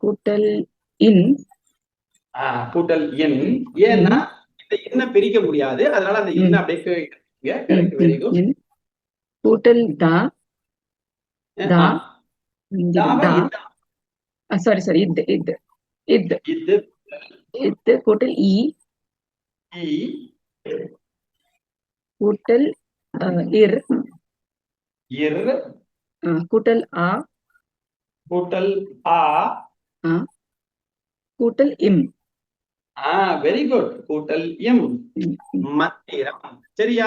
கூட்டல்? இன். கூட்டல் எண் ஏன்னா இந்த எண்ணை பிரிக்க முடியாது. அதனால அந்த எண்ணை அப்படியே கூட்டல் தா. தா. தா சாரி சாரி இது இது இது இது இது கூட்டல் இ. இ. கூட்டல் இர். இர். கூட்டல் ஆ. கூட்டல் ஆ. கூட்டல் இம். ஆ வெரி குட் கூட்டல் எம். மந்திரம். சரியா?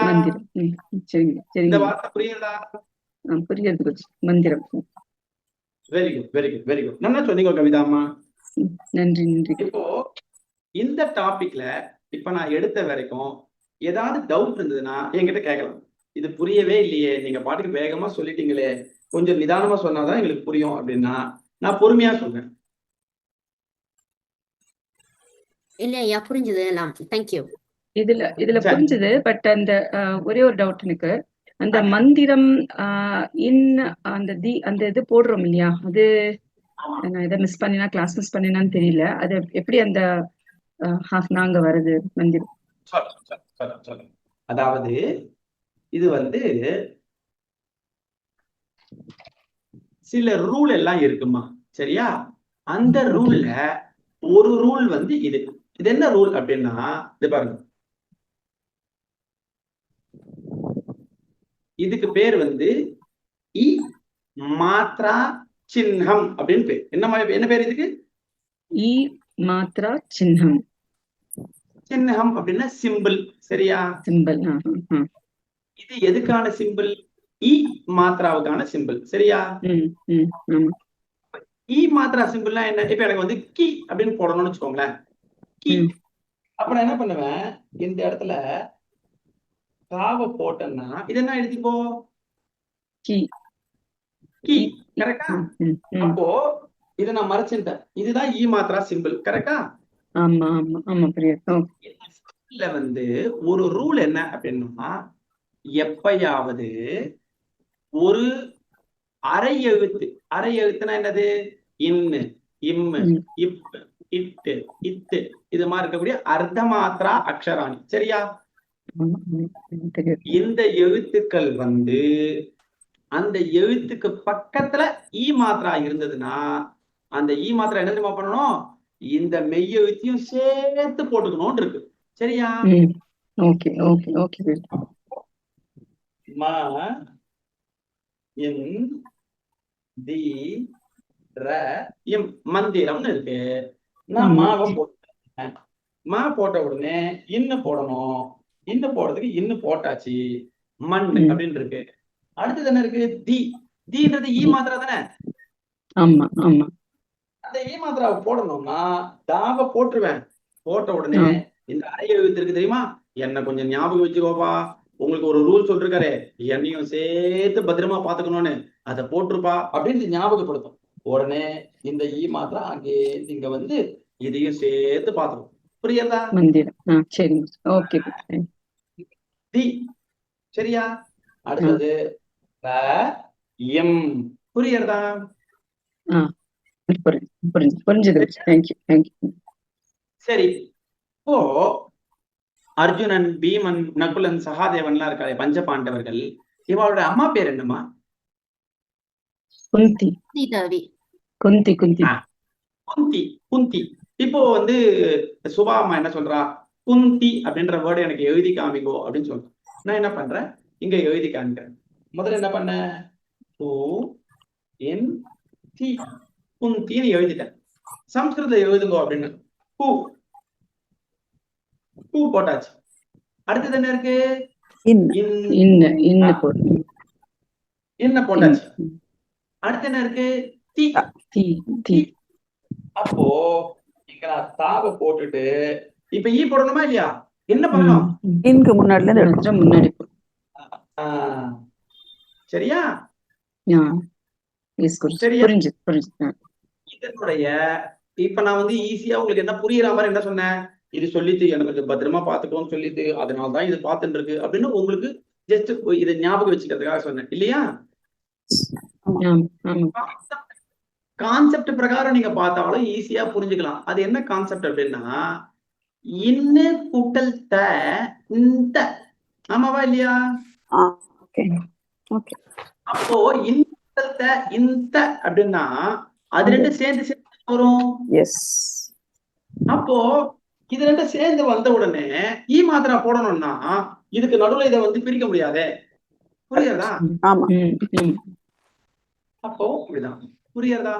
ம், சரிங்க இந்த சரிங்க வார்த்தை புரியுதா? புரியுது கொஞ்சம். மந்திரம். Very good very good very good நல்லா சொன்னீங்க கவிதாம்மா ம், நன்றி நன்றி. இப்போ இந்த டாபிக்ல இப்ப நான் எடுத்த வரைக்கும் ஏதாவது டவுட் இருந்ததுன்னா என்கிட்ட கேட்கலாம். இது புரியவே இல்லையே. நீங்க பாட்டுக்கு வேகமா சொல்லிட்டீங்களே. கொஞ்சம் நிதானமா சொன்னாதான் எங்களுக்கு புரியும் அப்படின்னா நான் பொறுமையா சொல்றேன். இல்ல ஐயா புரிஞ்சுது எல்லாம். தேங்க்யூ இதுல இதுல. புரிஞ்சது பட் அந்த ஒரே ஒரு டவுட் எனக்கு. அந்த மந்திரம் இன் அந்த தி அந்த இது போடுறோம் இல்லையா? அது நான் இதை மிஸ் பண்ணினா கிளாஸ் மிஸ் பண்ணினான்னு தெரியல. அது எப்படி அந்த ஹாஃப் நாங்க வருது மந்திரம்? அதாவது இது வந்து சில ரூல் எல்லாம் இருக்குமா? சரியா? அந்த ரூல்ல ஒரு ரூல் வந்து இது. இது என்ன ரூல் அப்படின்னா இது பாருங்க. இதுக்கு பேர் வந்து இ மாத்ரா சின்னம் அப்படின்னு பேர். என்ன என்ன பேர் இதுக்கு? இ மாத்ரா சின்னம். சின்னம் அப்படின்னா சிம்பிள் சரியா? சிம்பல் இது எதுக்கான சிம்பிள் இ மாத்ராவுக்கான சிம்பிள் சரியா? இ மாத்ரா சிம்பிள்னா என்ன? இப்ப எனக்கு வந்து கி அப்படின்னு போடணும்னு வச்சுக்கோங்களேன். கி. ம். அப்ப நான் என்ன பண்ணுவேன்? இந்த இடத்துல காவ போட்டேன்னா இது என்ன எழுதிப்போ கி. கி. கரெக்டா. அப்போ இதை நான் மறைச்சிட்டேன். இதுதான் இ மாத்ரா சிம்பிள் கரெக்டா ஆமா ஆமா ஆமா இதுல வந்து ஒரு ரூல் என்ன அப்படின்னா எப்பயாவது ஒரு அரை எழுத்து அரை எழுத்துனா என்னது? இன்னு இம்மு. இப்பு இட்டு இத்து. இது மாதிரி இருக்கக்கூடிய அர்த்த மாத்ரா அக்ஷராணி. சரியா? இந்த எழுத்துக்கள் வந்து அந்த எழுத்துக்கு பக்கத்துல ஈ மாத்ரா இருந்ததுன்னா அந்த ஈ மாத்ரா என்ன தெரியுமா பண்ணணும்? இந்த மெய் எழுத்தையும் சேர்த்து போட்டுக்கணும்னு இருக்கு. சரியா? Okay okay okay. ம இன் தி ர இம் மந்திரம்னு இருக்கு. நான். மாவை போட்டேன் மா போட்ட உடனே இன்னு போடணும். இன்னு போடுறதுக்கு இன்னு போட்டாச்சு. மண். அப்படின்னு இருக்கு. அடுத்தது என்ன இருக்கு? தி. தீன்றது ஈ மாத்திரா தானே? ஆமா ஆமா. அந்த ஈ மாத்திராவை போடணும்னா தாவ போட்டுருவேன். போட்ட உடனே. இந்த அரை எழுத்து இருக்கு தெரியுமா? என்ன கொஞ்சம் ஞாபகம் வச்சுக்கோப்பா. உங்களுக்கு ஒரு ரூல் சொல்லிருக்காரு. என்னையும் சேர்த்து பத்திரமா பாத்துக்கணும்னு அதை போட்டிருப்பா அப்படின்னு ஞாபகப்படுத்தும். உடனே இந்த ஈ மாத்திரம் அங்கே இங்க வந்து இதையும் சேர்த்து பாத்துக்கும் புரியுதா? சரி. ஓகே. தி. சரியா? அடுத்தது எம். புரியுறதா? புரிஞ்சு புரிஞ்சு புரிஞ்சது. சரி. இப்போ அர்ஜுனன் பீமன் நகுலன் சகாதேவன்லாம் இருக்காளே பஞ்ச பாண்டவர்கள் இவளோட அம்மா பேர் என்னம்மா? குந்தி. குந்தி குந்தி. குந்தி. குந்தி இப்போ வந்து சுபா அம்மா என்ன சொல்றா? குந்தி அப்படின்ற வேர்டு எனக்கு எழுதி காமிங்கோ அப்படின்னு சொல்றேன் நான் என்ன பண்றேன்? இங்க எழுதி காமிக்கிறேன். முதல்ல என்ன பண்ணேன் கு என் தி குந்தின்னு எழுதிட்டேன். சம்ஸ்கிருதத்துல எழுதுங்கோ அப்படின்னு. பூ பூ போட்டாச்சு. அடுத்தது என்ன இருக்கு? இன் இன் இன்ன இன்ன போடு. என்ன போட்டாச்சு. அடுத்து என்ன இருக்கு? தி. அப்போ இங்க நான் தாவ போட்டுட்டு இப்ப ஈ போடணுமா இல்லையா? என்ன பண்ணணும். இன்க்கு முன்னாடில இருந்து முன்னாடி சரியா? புரிஞ்சு? புரிஞ்சு. இதனுடைய இப்ப நான் வந்து ஈஸியா உங்களுக்கு என்ன புரியுற மாதிரி என்ன சொன்னேன்? இது சொல்லிட்டு எனக்கு கொஞ்சம் பத்திரமா பாத்துக்கோன்னு சொல்லிட்டு அதனாலதான் இது பார்த்துட்டு இருக்கு அப்படின்னு உங்களுக்கு ஜஸ்ட் இதை ஞாபகம் வச்சுக்கிறதுக்காக சொன்னேன். இல்லையா? கான்செப்ட் பிரகாரம் நீங்க பார்த்தாலும் ஈஸியா புரிஞ்சுக்கலாம். அது என்ன கான்செப்ட் அப்படின்னா இன்னு கூட்டல் த இந்த. ஆமாவா இல்லையா? ஆ ஓகே ஓகே அப்போ இன் கூட்டல் த இந்த அப்படின்னா அது ரெண்டும் சேர்ந்து சேர்ந்து வரும். எஸ் அப்போ இது ரெண்டும் சேர்ந்து வந்த உடனே ஈ மாத்திரா போடணும்னா இதுக்கு நடுவுல இதை வந்து பிரிக்க முடியாதே. புரியுதா ஆமா. ம் ம். அப்போ இப்படிதான் புரியுறதா?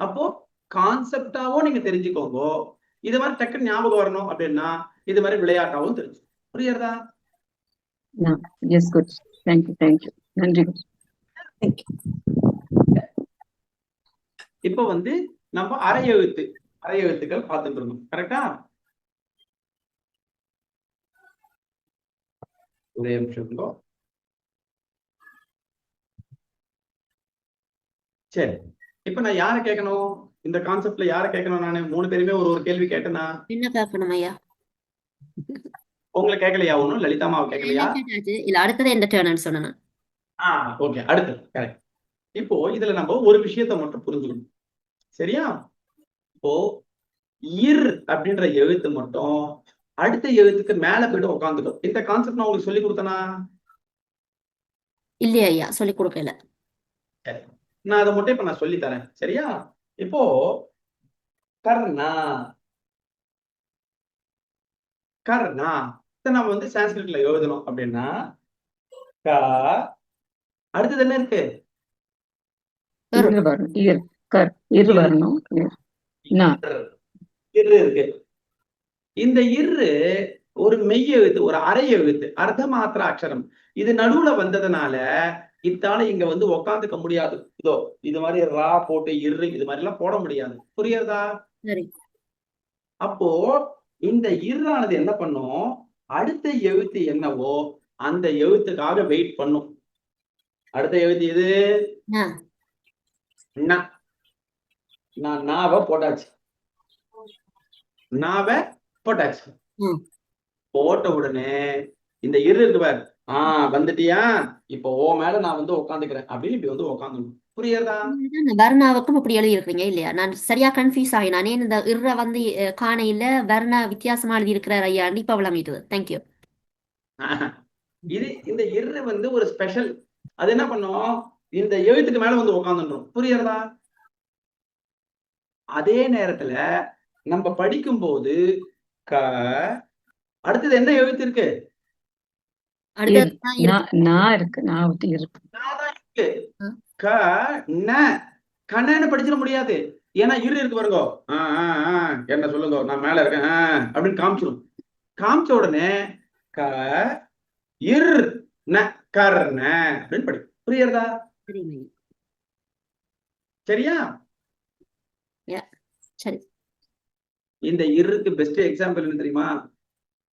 அப்போ கான்செப்டாவும் நீங்க தெரிஞ்சுக்கோங்க. இது மாதிரி டக்குன்னு ஞாபகம் வரணும் அப்படின்னா இது மாதிரி விளையாட்டாவும் தெரிஞ்சு. புரியுறதா? Yes good thank you thank you நன்றி குட் இப்போ வந்து நம்ம அரை எழுத்து அரை எழுத்துக்கள் பார்த்துட்டு இருந்தோம். கரெக்டா ஒரே இருங்கோ. சரி இப்ப நான் யாரை கேட்கணும் இந்த கான்செப்ட்ல யாரை கேட்கணும் நானு மூணு பேருமே ஒரு ஒரு கேள்வி கேட்டேனா என்ன கேட்கணும் ஐயா உங்களை கேட்கலையா ஒண்ணும் லலிதாமாவை கேட்கலையா இல்ல அடுத்தது எந்த டேர்ன்னு சொன்னேன் ஆ ஓகே அடுத்து கரெக்ட் இப்போ இதுல நம்ம ஒரு விஷயத்தை மட்டும் புரிஞ்சுக்கணும் சரியா இப்போ இர் அப்படின்ற எழுத்து மட்டும் அடுத்த எழுத்துக்கு மேல போயிட்டு உட்காந்துக்கும் இந்த கான்செப்ட் நான் உங்களுக்கு சொல்லி கொடுத்தனா இல்லையா ஐயா சொல்லி கொடுக்கல நான் அதை மட்டும் இப்ப நான் சொல்லி தரேன் சரியா இப்போ கர்ணா கர்ணா இதை நம்ம வந்து சான்ஸ்கிரிட்ல எழுதணும் அப்படின்னா க அடுத்தது என்ன இருக்கு இரு வரணும் இரு கர் இரு வரணும் இரு. நா. இரு இருக்கு இந்த இரு ஒரு மெய் எழுத்து ஒரு அரை எழுத்து அர்த்த மாத்திர அக்ஷரம் இது நடுவுல வந்ததுனால இத்தால இங்க வந்து உக்காந்துக்க முடியாது. இதோ இது மாதிரி ரா போட்டு இரு இது மாதிரி எல்லாம் போட முடியாது. புரியுறதா அப்போ இந்த இர்ரானது என்ன பண்ணும்? அடுத்த எழுத்து என்னவோ அந்த எழுத்துக்காக வெயிட் பண்ணும். அடுத்த எழுத்து. ந. நான் நாவ போட்டாச்சு. நாவ போட்டாச்சு. போட்ட உடனே இந்த இரு இருக்கு பாரு. ஆஹ் வந்துட்டியா? இப்போ ஓ மேல நான் வந்து உட்காந்துக்கிறேன் அப்படின்னு இப்படி வந்து உட்காந்துக்கணும் புரியுறதா வர்ணாவுக்கும் இப்படி எழுதி இருக்கிறீங்க இல்லையா? நான் சரியா கன்ஃபியூஸ் ஆகி நானே இந்த இர்ர வந்து காணையில வர்ண வித்தியாசமா எழுதி இருக்கிறார் ஐயா இப்ப விளங்கிட்டது தேங்க்யூ. இது இந்த இரு வந்து ஒரு ஸ்பெஷல் அது என்ன பண்ணும்? இந்த எழுத்துக்கு மேல வந்து உட்காந்துன்றோம் புரியுறதா அதே நேரத்துல நம்ம படிக்கும்போது க. அடுத்தது என்ன எழுத்து இருக்கு. கண்ணன்னு படிச்சிட முடியாது. ஏன்னா இரு இருக்கு பாருங்க. என்ன சொல்லுங்க. நான் மேல இருக்கேன். அப்படின்னு காமிச்சிடும். காமிச்ச உடனே க இர் ந கர்ண அப்படின்னு படி புரியுறதா. சரியா? சரி. இந்த இருக்கு பெஸ்ட் எக்ஸாம்பிள் என்ன தெரியுமா?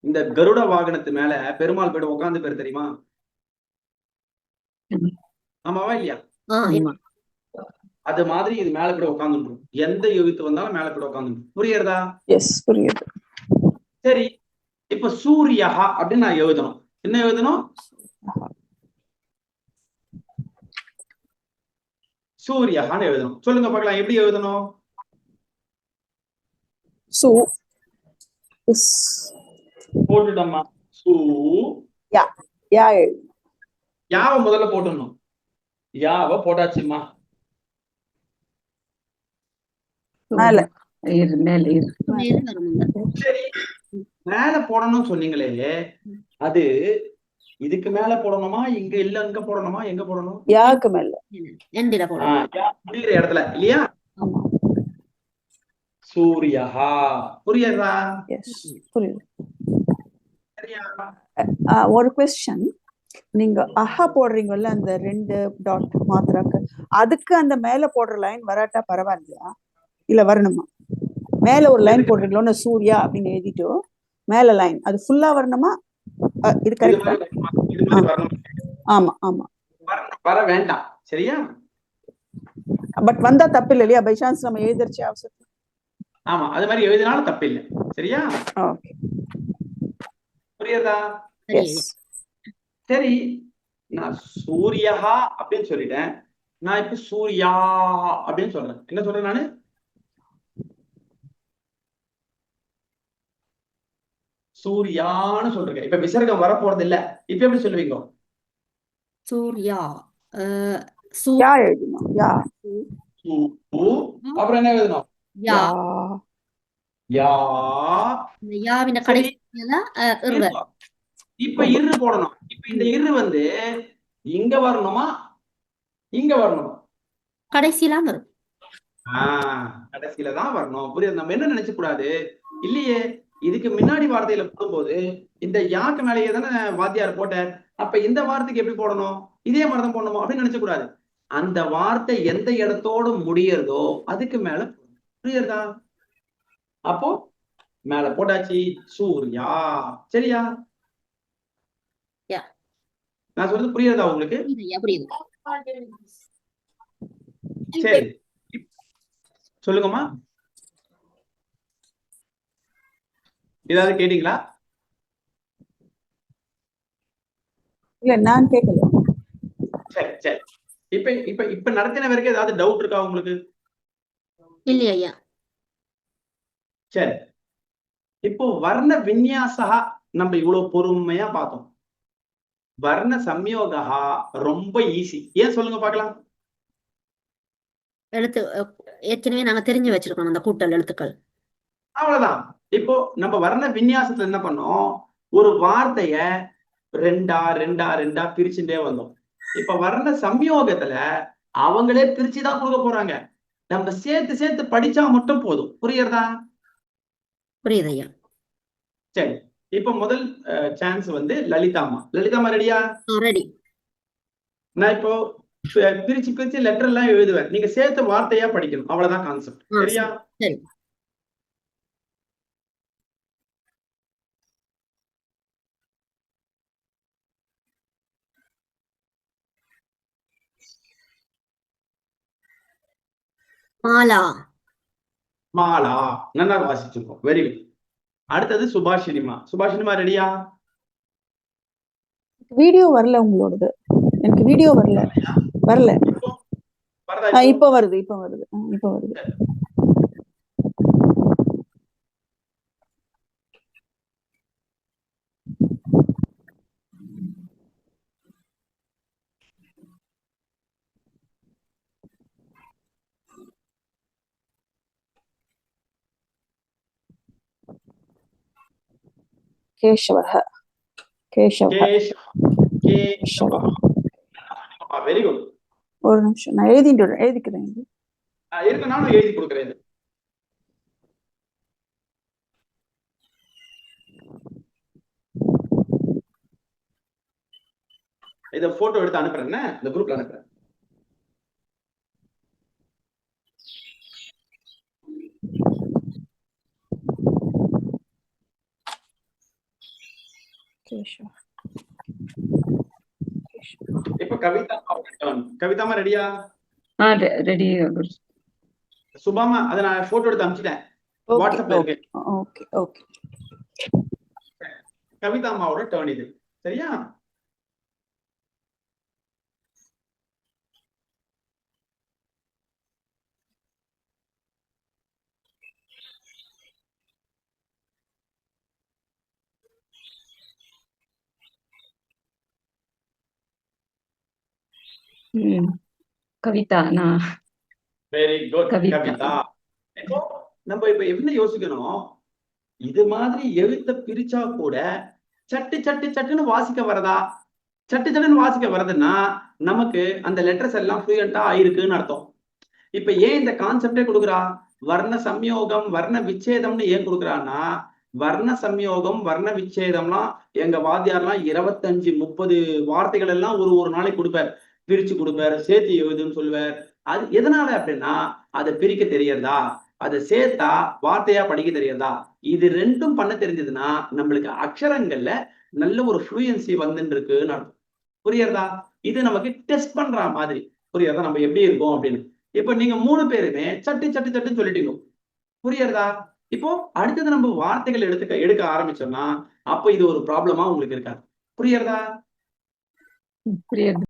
இந்த கருட வாகனத்து மேல பெருமாள் போயிட்டு உட்காந்து பேர் தெரியுமா. ஆமாவா இல்லையா? அது மாதிரி இது மேல போய் உட்காந்துடும் எந்த எழுத்து வந்தாலும் மேல போய் உட்காந்துடும் புரியுறதா? புரியுது. சரி இப்ப சூரியஹா அப்படின்னு நான் எழுதணும். என்ன எழுதணும்? சூரியஹான்னு எழுதணும். சொல்லுங்க பார்க்கலாம். எப்படி எழுதணும்? சு இஸ் போட்டுட்டோம்மா. சூ. யா எழுது. யாவ முதல்ல போட்டுடணும் யாவ போட்டாச்சுமா மேல. இரு மேல இரு. மேல வரணுங்க சரி. மேல போடணும்னு சொன்னீங்களே. அது இதுக்கு மேல போடணுமா? இங்க இல்ல அங்க போடணுமா? எங்க போடணும்? யாக்கு மேல? யா முடியிற இடத்துல இல்லையா? சூரியஹா. புரியுதா? எஸ் புரியுது. ஒரு கொஸ்டின் நீங்க அஹா போடுறீங்கல்ல அந்த ரெண்டு டாட் மாத்திராக்கு அதுக்கு அந்த மேல போடுற லைன் வராட்டா பரவாயில்லையா? இல்ல வரணுமா? மேல ஒரு லைன் போடுறீங்களோன்னு சூர்யா அப்படின்னு எழுதிட்டு மேல லைன் அது ஃபுல்லா வரணுமா? இது கரெக்டா. ஆமா ஆமா. வர- வேண்டாம். சரியா? பட் வந்தா தப்பு இல்லை இல்லையா? பை சான்ஸ் நம்ம எழுதிருச்சு அவசரம் ஆமா அது மாதிரி எழுதினாலும் தப்பு இல்லை சரியா? ஓகே புரியுதா? சரி நான் சூர்யா அப்படின்னு சொல்லிட்டேன். நான் இப்ப சூர்யா அப்படின்னு சொல்றேன். என்ன சொல்றேன் நானு? சூர்யான்னு சொல்றேன் இப்ப விசர்க்கம் வரப்போறது இல்ல இப்ப எப்படி சொல்லுவீங்க? சூர்யா. அஹ், சூ. யா எழுதணும். யா. சூ. அப்புறம் என்ன எழுதணும்? யா. இந்த யாவின. கடைசியில இர்ர. இப்ப இரு. போடணும். இப்ப இந்த இரு வந்து இங்க வரணுமா? இங்க வரணுமா? கடைசியிலாம் வரும். ஆஹ் கடைசியில தான் வரணும். புரியுது? நம்ம என்ன நினைச்ச கூடாது? இல்லையே. இதுக்கு முன்னாடி வார்த்தையில போடும்போது இந்த யாக்கு மேலேயே தானே வாத்தியார் போட்டார். அப்ப இந்த வார்த்தைக்கு எப்படி போடணும்? இதே மாதிரி தான் போடணுமா? அப்படின்னு நினைச்ச கூடாது. அந்த வார்த்தை எந்த இடத்தோட முடியறதோ அதுக்கு மேல. புரியுறதா அப்போ மேல போட்டாச்சு சூர்யா. சரியா. நான் சொல்றது புரியுறதா உங்களுக்கு? சரி. சொல்லுங்கம்மா. ஏதாவது கேட்டீங்களா? இல்ல நான் கேட்கல சரி சரி. இப்ப இப்ப இப்ப நடத்தின வரைக்கும் ஏதாவது டவுட் இருக்கா உங்களுக்கு? இல்லையா சரி. இப்போ வர்ண விநியாசா நம்ம இவ்வளவு பொறுமையா பார்த்தோம். வர்ண சம்யோகா ரொம்ப ஈஸி ஏன் சொல்லுங்க பார்க்கலாம். எழுத்து ஏற்கனவே நாங்க தெரிஞ்சு வச்சிருக்கோம் அந்த கூட்டல் எழுத்துக்கள். அவ்வளவுதான். இப்போ நம்ம வர்ண விநியாசத்துல என்ன பண்ணோம்? ஒரு வார்த்தைய ரெண்டா ரெண்டா ரெண்டா பிரிச்சுட்டே வந்தோம். இப்ப வர்ண சம்யோகத்துல அவங்களே பிரிச்சுதான் கொடுக்க போறாங்க. நம்ம சேர்த்து சேர்த்து படிச்சா மட்டும் போதும். புரியுறதா புரியுது ஐயா. சரி. இப்ப முதல் சான்ஸ் வந்து லலிதாமா லலிதாமா ரெடியா ரெடி நான் இப்போ பிரிச்சு பிரிச்சு லெட்டர் எல்லாம் எழுதுவேன். நீங்க சேர்த்து வார்த்தையா படிக்கணும். அவ்வளவுதான் கான்செப்ட் சரியா? சரி. மாலா. மாலா. நல்லா வாசிச்சிருக்கோம். வெரி குட் அடுத்தது சுபாஷினிமா சுபாஷினிமா ரெடியா வீடியோ வரல உங்களோடது. எனக்கு வீடியோ வரல. வரல. இப்போ? வருது இப்ப வருது. இப்ப வருது. கேசவः கேசவ கேஷவ கேஷவ வெரி குட் ஒரு நிமிஷம் நான் எழுதிட்டு எழுதிக்கிறேன். இருக்க நானும் எழுதி கொடுக்குறேன் இது. இத போட்டோ எடுத்து அனுப்புறேன் என்ன? இந்த குரூப்ல அனுப்புறேன் இப்ப கவிதா டர்ன் கவிதாமா ரெடியா ஆ ரெடி சுபாமா அதை நான் போட்டோ எடுத்து அனுப்பிச்சிட்டேன் வாட்ஸ்அப்ல இருக்கு ஓகே ஓகே கவிதா அம்மாவோட டர்ன் இது சரியா கவிதா நான் வெரி குட் கவிதா. இப்போ நம்ம இப்ப என்ன யோசிக்கணும் இது மாதிரி எழுத்த பிரிச்சா கூட சட்டு சட்டு சட்டுன்னு வாசிக்க வரதா? சட்டு சட்டுன்னு வாசிக்க வரதுன்னா நமக்கு அந்த லெட்டர்ஸ் எல்லாம் ஃப்ளூயண்டா ஆயிருக்குன்னு அர்த்தம். இப்ப ஏன் இந்த கான்செப்டே கொடுக்குறா? வர்ண சம்யோகம் வர்ண விச்சேதம்னு ஏன் கொடுக்குறான்னா வர்ண சம்யோகம் வர்ண விச்சேதம்லாம் எங்க வாத்தியார்லாம் இருபத்தஞ்சு முப்பது வார்த்தைகள் எல்லாம் ஒரு ஒரு நாளைக்கு கொடுப்பார். பிரிச்சு கொடுப்பார் சேர்த்து எழுதுன்னு சொல்லுவார். அது எதனால அப்படின்னா அதை பிரிக்க தெரியறதா அதை சேர்த்தா வார்த்தையா படிக்க தெரியறதா இது ரெண்டும் பண்ண தெரிஞ்சதுன்னா நம்மளுக்கு அக்ஷரங்கள்ல நல்ல ஒரு ஃப்ளூயன்சி வந்துட்டு இருக்குன்னு அர்த்தம் இது நமக்கு டெஸ்ட் பண்ற மாதிரி. புரியறதா நம்ம எப்படி இருக்கோம் அப்படின்னு. இப்ப நீங்க மூணு பேருமே சட்டு சட்டு சட்டுன்னு சொல்லிட்டீங்க. புரியறதா இப்போ அடுத்தது நம்ம வார்த்தைகள் எடுத்துக்க எடுக்க ஆரம்பிச்சோம்னா அப்ப இது ஒரு ப்ராப்ளமா உங்களுக்கு இருக்காது. புரியறதா புரியுது.